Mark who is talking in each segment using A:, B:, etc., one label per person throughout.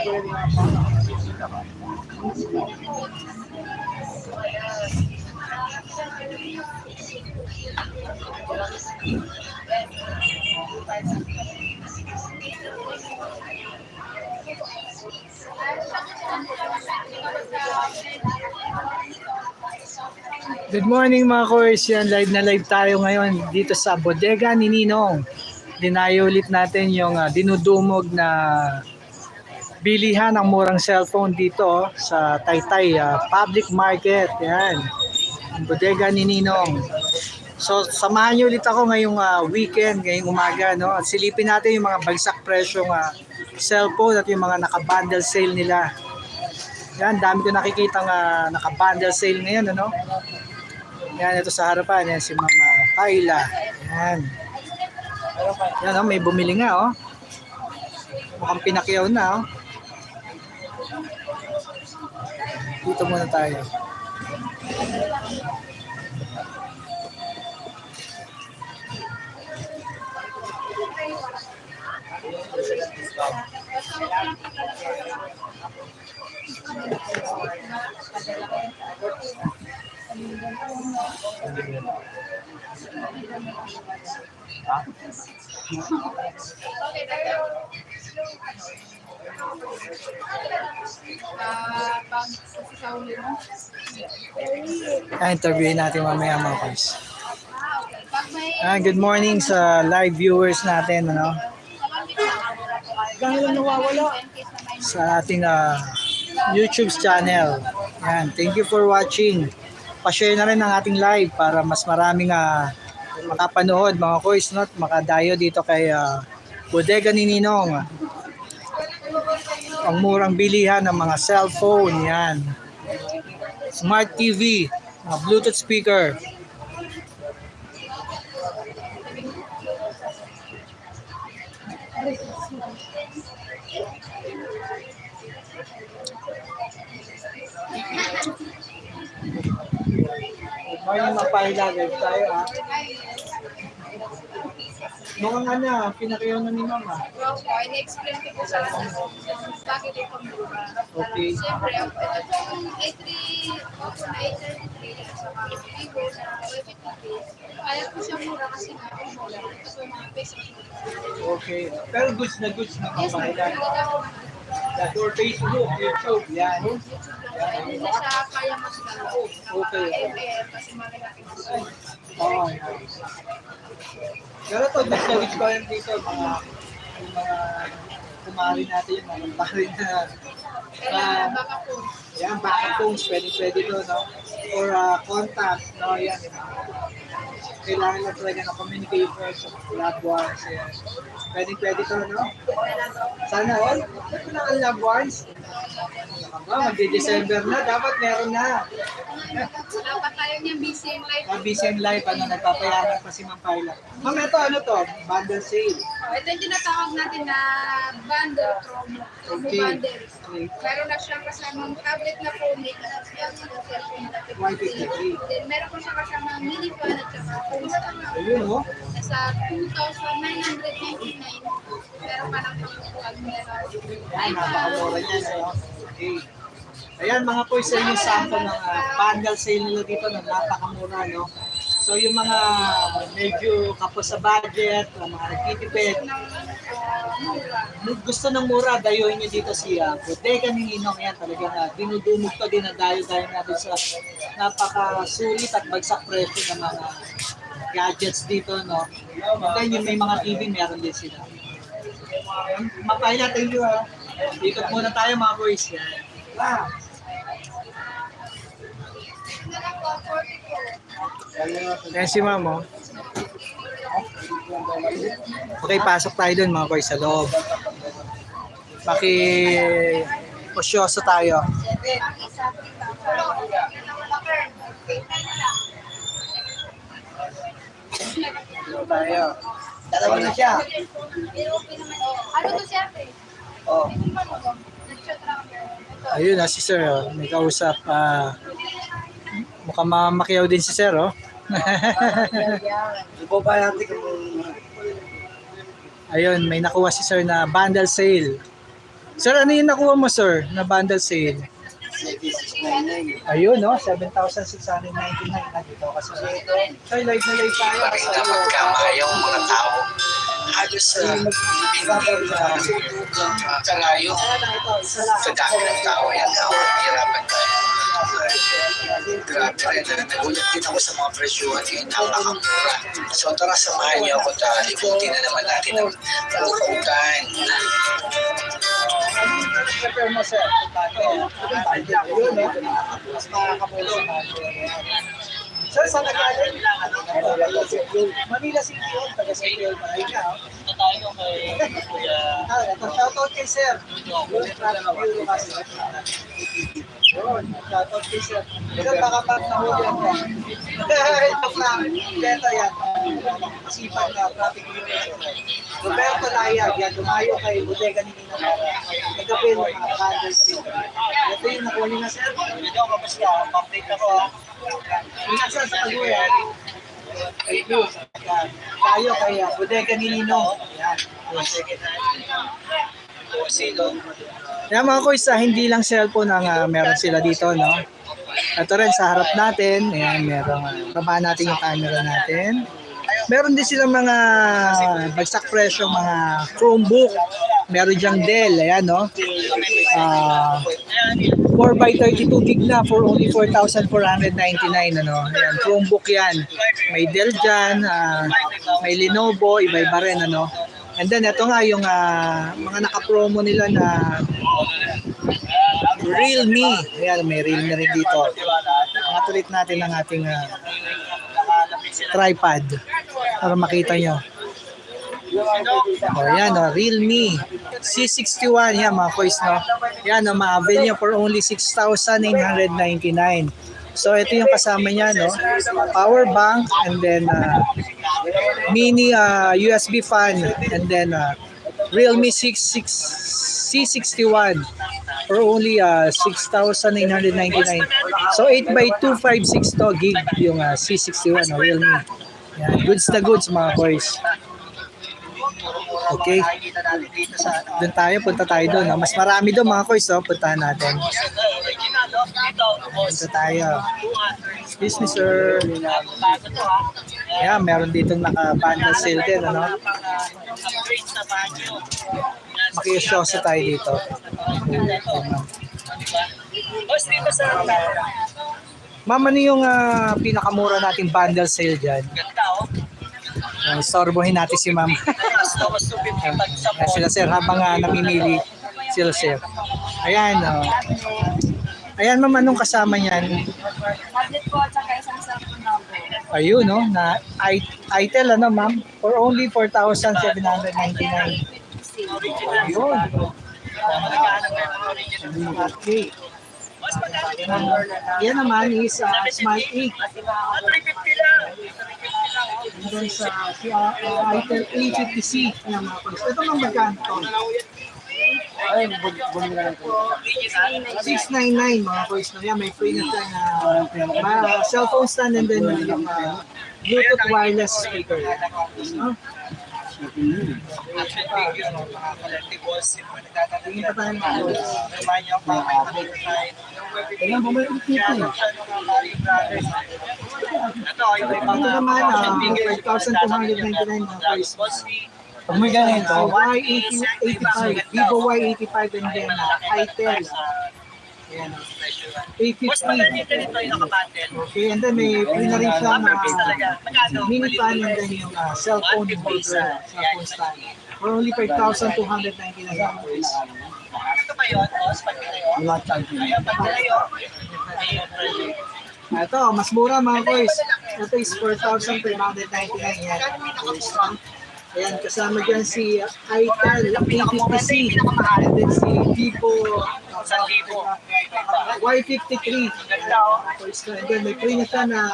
A: Good morning mga course. Yan, live na live tayo ngayon dito sa bodega ni Ninong. Dinayo ulit natin yung ah, dinudumog na bilihan ng murang cellphone dito oh, sa Taytay ah, Public Market. Yan. Bodega ni Ninong. So samahan niyo ulit ako ngayong ah, weekend, ngayong umaga no. At silipin natin yung mga bagsak presyong ah, cellphone at yung mga naka-bundle sale nila. Yan, dami ko nakikita nga naka-bundle sale ngayon ano. Yan, ito sa harapan. Yan si Mama Kyla. Yan. Yan, oh, may bumili nga, oh. Mukhang pinakyaw na, oh. Dito muna tayo.
B: Ah,
A: Ah, interviewin natin mamaya mga boys.
B: Ah,
A: good morning sa live viewers natin, ano, sa ating ah, YouTube channel. Yan, thank you for watching. Pa-share na rin ang ating live para mas maraming ah, makapanood mga kois not makadayo dito kay ah, Bodega ni Ninong. Ang murang bilihan ng mga cellphone, yan. Smart TV, mga Bluetooth speaker. Morning mapahilagay tayo ah. Noong ano, pinakayaw na ni Mama.
B: Opo, in-explain ko po sa bakit ito mura.
A: Okay.
B: Siyempre, ito pong A3, Oppo na A33, at saka Vivo na Y53. Kaya po siya mura kasi nga po mura. Ito yung mga.
A: Okay. Pero goods na goods na
B: Yes, po.
A: That or Facebook, YouTube, yan.
B: Hindi na siya kaya mas.
A: Okay.
B: ML kasi malaki po.
A: Oo. Pero to, goods na goods pa rin dito, mga mga kumari natin, yung mga kumari na
B: baka po.
A: yan, backup phones, pwede pwede to, no? Or uh, contact, no? Yan. Kailangan lang talaga ng communication sa loved ones. Yan. Pwede pwede to, no? Sana all. Ito lang ang loved ones. Aba, magde-December na. Dapat meron na.
B: Dapat tayo niya busy in life.
A: Mabisi yung life, ano, nagpapayaran pa si Ma'am Paila. Ma'am, ito, ano to? Bundle sale.
B: Oh, ito yung tinatawag natin na bundle promo. Promo
A: Okay.
B: bundles.
A: Okay.
B: Meron na siyang kasamang tablet na phone, may yung cellphone na
A: Y53.
B: Then meron po siya kasamang mini phone at saka.
A: Ayun, oh.
B: Nasa 2,999. Meron pa ng pag meron.
A: Napakamura niyan. Ano? Okay. Ayan mga po, isa yung sample ng uh, bundle sale nila dito na napakamura, no? So yung mga medyo kapos sa budget, ang mga nagtitipid,
B: ah,
A: gusto ng mura, dayuhin nyo dito si uh, Bodega ni Ninong yan. Talagang uh, dinudumog to din na dayo-dayo natin sa napakasulit at bagsak presyo ng mga gadgets dito, no? And then yung may mga TV, meron din sila. Mapay natin yun, ha? Ikot muna tayo mga boys. Yan. Ah. Yan si ma'am, oh. Okay, pasok tayo dun mga boys sa loob. Paki osyoso tayo. Dito tayo. Dalawa na siya.
B: Ano to siya?
A: Oh. Ayun na si sir, oh. may kausap. Ah, mukhang mamakyaw din si sir, oh.
C: Ipo pa natin kung
A: Ayun, may nakuha si sir na bundle sale. Sir, ano yung nakuha mo, sir, na bundle sale? Ayun, no? 7,699 na dito. Kasi dito, ay, live na live tayo.
C: Pakita magkamaya ang mga tao. Halos sa kalayo sa dami ng tao yan na hirapan tayo. Grabe rin. Nagulat din ako sa mga presyuhan eh, napakamura. So tara samahan niyo ako ta ikutin na naman natin ang kalukutan.
A: Prepare mo, sir. Yun, no? Mas mga Sir, saan nag-aaral? Manila City yun, taga San Miguel, Manila. Ito tayo kay Kuya. Shoutout kay Sir. Yun, traffic bureau kasi. Yun, shoutout kay Sir. Sir, baka pa nahuli ako. Joke lang. Ito yan. Masipag na traffic bureau. Roberto Layag, yan, lumayo kay Bodega ni Nina Mara. Nagkapin ng mga candles. Ito yung nakuha niya na sir. Ito, kamusta? Update ako. Ingat sa pag-uwi. Tayo kay uh, Bodega ni Nino. Yan. Yan mga kuys, ah, hindi lang cellphone ang ah, meron sila dito, no? Ito rin sa harap natin, ayan, meron, uh, baba natin yung camera natin. Meron din silang mga bagsak presyo, mga Chromebook. Meron diyang Dell, ayan, no? Ah, 4x32 gig na for only 4,499, ano? Ayan, Chromebook yan. May Dell dyan, ah, may Lenovo, iba-iba rin, ano? And then, ito nga yung ah, mga naka-promo nila na Realme. Ayan, may Realme rin dito. Matulit natin ang ating ah, tripod para makita nyo. O yan, o, Realme C61, yan mga boys, no? Yan, o, ma-avail nyo for only 6,999. So, ito yung kasama niya, no? Power bank, and then uh, mini uh, USB fan, and then uh, Realme 66 C61 for only uh, 6,999. So 8 by 256 to gig yung uh, C61 o Realme. Yan, goods na goods mga boys. Okay. Doon tayo, punta tayo doon. no? Mas marami doon mga boys, oh. puntahan natin. Punta tayo. Excuse me, sir. Yeah, meron dito naka-bundle sale din, ano? Makiyosyoso tayo dito. Ma'am, ano yung ah, pinakamura nating bundle sale dyan? Uh, sorbohin natin si ma'am. Ayan sila sir, habang ah, namimili sila sir. Ayan, oh. Ayan ma'am, anong kasama niyan?
B: Tablet po at saka isang cellphone number.
A: Ayun, no? Na I- ITEL, ano ma'am? For only 4,799. Ayun. Okay. Yan naman is uh, Smart 8. And then sa si, uh, uh, ITEL A50C. Yan mga pag. Ito mga magkano to? 699 mga boys na yan. May free na tayo na uh, cellphone stand and then uh, Bluetooth wireless speaker. No? Tingin pa tayo mga boys. Kailan bumalik dito eh. Ito naman, uh, 5,299 mga boys. Pag may ganito, Y85, Vivo Y85 and then itel. Ayan. A50. Okay, and then may free na rin siya na mini fan and then yung uh, cellphone holder, cellphone stand. For only 5,299 dollars. Ito, mas mura mga boys. Ito is 4,399 yan. Ayan, kasama dyan si Itel A50C and then si Vivo Y53. Ayan, boys, and then may free na siya na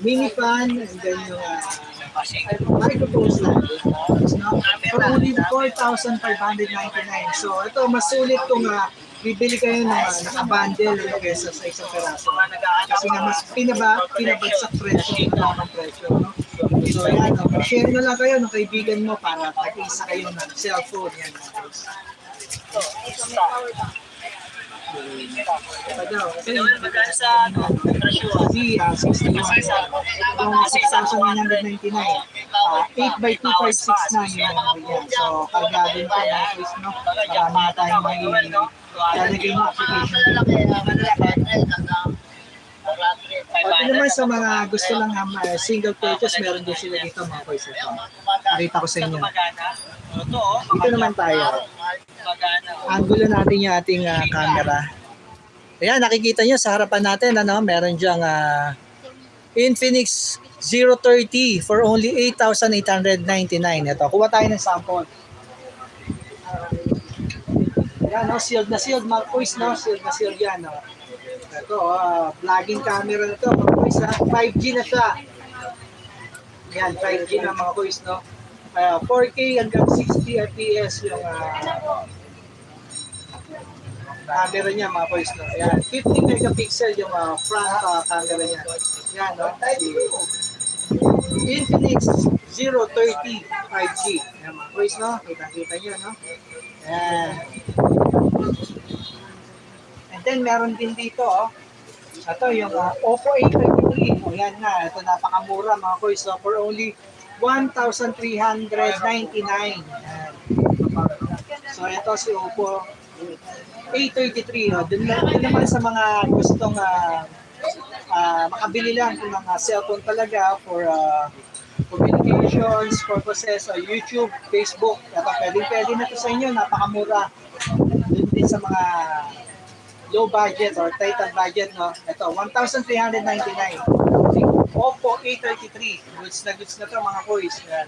A: mini fan and then yung uh, microphone stand. No? For only 4,599. So ito, mas sulit kung uh, bibili kayo ng uh, naka-bundle ano, kaysa sa isang peraso. Kasi nga mas pinaba, pinabagsak presyo ng ng presyo. No? So ayan, no, share na lang kayo ng kaibigan mo para tag-isa kayo ng cellphone. Yan, mga guys.
D: Magkano sa ano, presyo?
A: Hindi, ah, 61. Yung 6,999. Ah, 8 by 2569 yung ano yan. So, kargado nito mga quiz, no? Marami na tayong may lalagay ng application. Pati naman sa mga gusto lang ng uh, single purchase, meron din sila dito mga. Ito. Pakita ko sa inyo.
D: Oh.
A: Dito naman tayo. Angulo natin yung ating ah, camera. Ayan, nakikita nyo sa harapan natin, ano, meron diyang ah, Infinix 030 for only 8,899. Ito, kuha tayo ng sample. Ayan, no, sealed na sealed, mga no? Sealed na sealed yan, no? Ito, ah, vlogging camera na to, mga ha? 5G na siya. Ayan, 5G na mga quiz, no? Ah, 4K hanggang 60 FPS yung ah, camera niya mga boys no. Ayan, 50 megapixel yung ah, front ah, camera niya. Yan no. Infinix 030 5G. Ayan mga boys no. Kita-kita niyo no. Ayan. And then meron din dito oh. Ito yung ah, Oppo A33. O yan nga, ito napakamura mga boys no. For only 1,399. Ayan. So ito si Oppo A33, no? Dun, na- dun naman sa mga gustong ah, ah, makabili lang ng mga cellphone talaga for ah, communications purposes, uh, YouTube, Facebook. Ito, pwede, pwede na to sa inyo, napakamura. Dun din sa mga low budget or tighter budget, no? Ito, 1,399. Oppo A33. Goods na goods na to mga boys. Yan.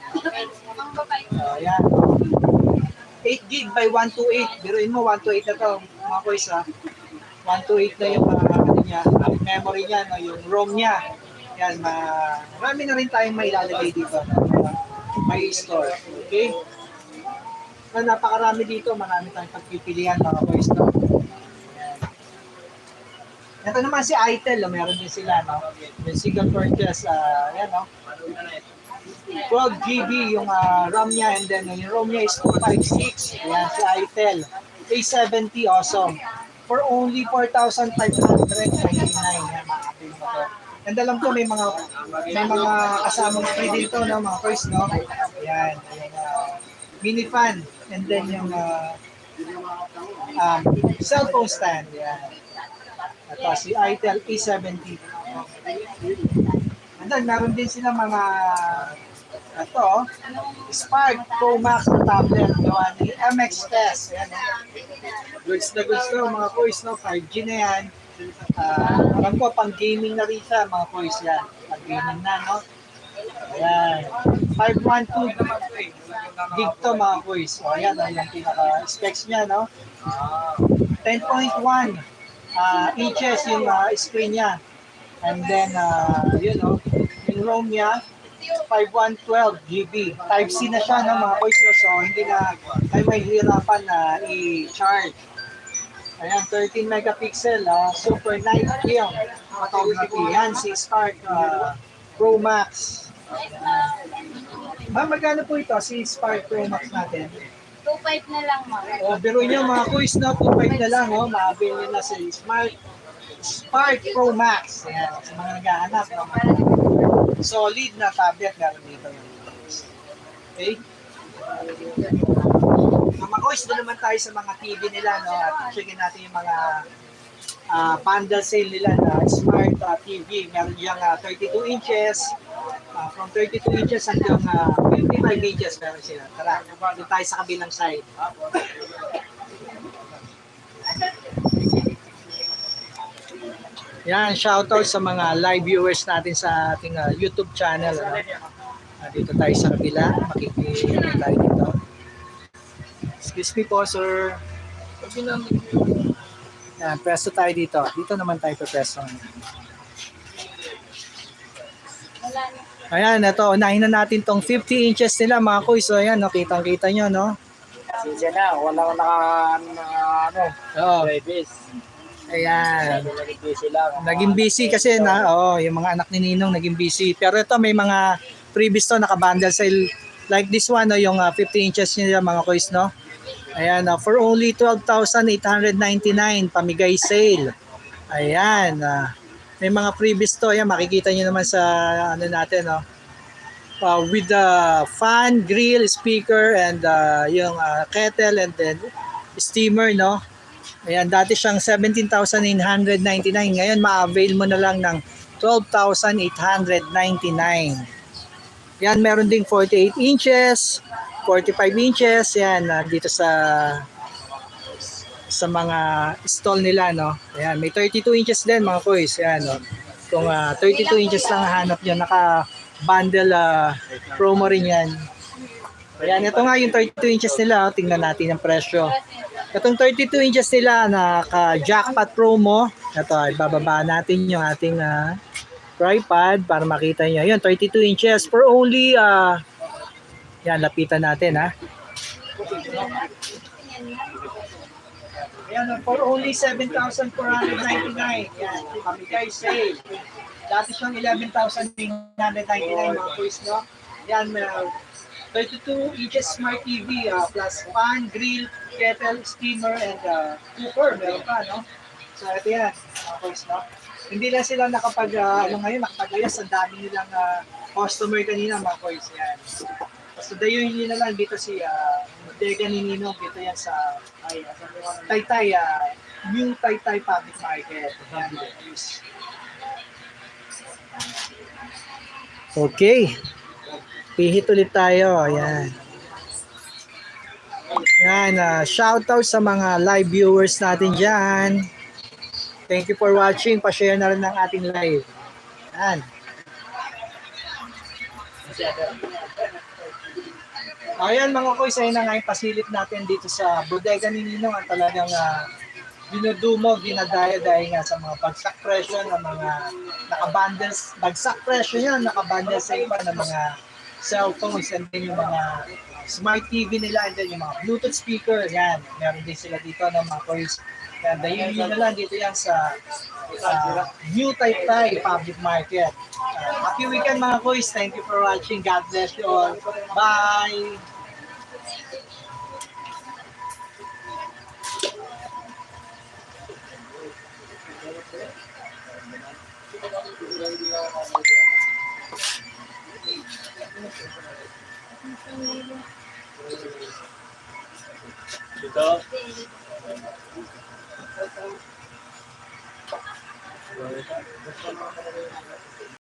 A: Uh, yan. 8 gig by 128. Biruin mo, 128 na to, mga boys ha. 128 na yung uh, ano niya, memory niya, no, yung ROM niya. Yan, ma marami na rin tayong mailalagay dito. May store. Okay? So, napakarami dito, marami tayong pagpipilian mga boys. No? Ito naman si Itel, no? meron din sila. No? Yung single purchase, uh, yan, no? 12 GB yung ah, RAM niya and then yung ROM niya is 256. Ayan, si Itel. A70, awesome. For only 4,599. Yan, makakabili mo. And alam ko may mga may mga kasamang free dito, no, mga first, no? Ayan, yung ah, mini fan and then yung ah, um, cellphone stand. Ayan. Ito, si Itel A70. And then, meron din sila mga ito, Spark Pro Max na tablet gawa ni MX Test. Ayan. Goods na goods to, mga boys, no? 5G na yan. Ah, alam ko, pang gaming na rin siya, mga boys, yan. Pang gaming na, no? Ayan. 512 gig to, mga boys. O, ayan, oh, yung pinaka-specs niya, no? 10.1 ah, inches yung ah, screen niya. And then, uh, yun know, yung ROM niya, 5112 GB. Type-C na siya, no, mga boys, no? so hindi na ay may hirapan na i-charge. Ayan, 13 megapixel, ah, super night film photography. Yan, si Spark ah, Pro Max. Ma'am, magkano po ito, si Spark Pro Max natin?
B: 2.5 na lang, ma'am.
A: O, biro nyo mga quiz na, 2.5 na lang, oh, maabil nyo na si Smart Spark Pro Max. Ayan, sa mga naghahanap. No? Solid na tablet meron dito. Okay? Mga quiz, doon naman tayo sa mga TV nila, no? At checkin natin yung mga ah, bundle sale nila na smart ah, TV. Meron diyang ah, 32 inches, ah, from 32 inches hanggang ah, 55 inches meron sila. Tara, doon tayo sa kabilang side. Yan, shoutout sa mga live viewers natin sa ating ah, YouTube channel. Ano? Ah, dito tayo sa kabila, makikita tayo dito. Excuse me po, sir. Yan, presto tayo dito. Dito naman tayo
B: na.
A: Ayan, ito, unahin na natin tong 50 inches nila mga kuy. So ayan, no, kitang-kita nyo, no?
D: Siya na, wala naka, na, ano,
A: Oo. Ayan.
D: Naging busy lang.
A: Naging busy kasi na, oh, yung mga anak ni Ninong naging busy. Pero ito may mga previous to nakabundle sale like this one, no, yung ah, 50 inches nila mga kuys, no? Ayan, ah, for only 12,899 pamigay sale. Ayan, ah, may mga freebies to. Ayan, makikita nyo naman sa ano natin, no? Uh, with the fan, grill, speaker, and uh, yung ah, kettle, and then steamer, no? Ayan, dati siyang 17,999. Ngayon, ma-avail mo na lang ng 12,899. Yan, meron ding 48 inches, 45 inches, yan, ah, dito sa sa mga stall nila, no? Ayan, may 32 inches din, mga kuys. Ayan, no? Kung ah, 32 inches lang hanap nyo, naka-bundle ah, promo rin yan. Ayan, ito nga yung 32 inches nila. oh. Tingnan natin ang presyo. Itong 32 inches nila, naka-jackpot promo. Ito, ibababa natin yung ating ah, tripod para makita nyo. Yun, 32 inches for only, ah, yan, lapitan natin ha. Yan, ah, for only 7,499. Yan, pamigay sale. Dati siyang 11,999 mga kuis, no? Yan, ah, 32 inches smart TV ah, plus pan, grill, kettle, steamer, and uh, cooker. Meron pa, no? So, ito yan, mga kuis, no? Hindi lang sila nakapag, ah, ano ngayon, nakapag-ayos. Ang dami nilang ah, customer kanina, mga kuis. Yan. Basta dayuhin nyo na lang dito si uh, Bodega ni Ninong dito yan sa ay, Taytay, ah, New Taytay Public Market. Yan. Okay. Pihit ulit tayo. Ayan. Yan, uh, shoutout sa mga live viewers natin dyan. Thank you for watching. Pa-share na rin ng ating live. Yan. Ayan mga koys, ayun na nga yung pasilip natin dito sa bodega ni Ninong ang talagang uh, dinudumog, dinadaya dahil nga sa mga bagsak presyo ng mga nakabundles, bagsak presyo yan, nakabundles sa iba ng mga cellphones and then yung mga smart TV nila and then yung mga Bluetooth speaker, yan. Meron din sila dito ng mga coils. And then yun, yun na lang dito yan sa uh, New Taytay Public Market. Uh, happy weekend mga coils. Thank you for watching. God bless you all. Bye! Thank you. Dito. Dito.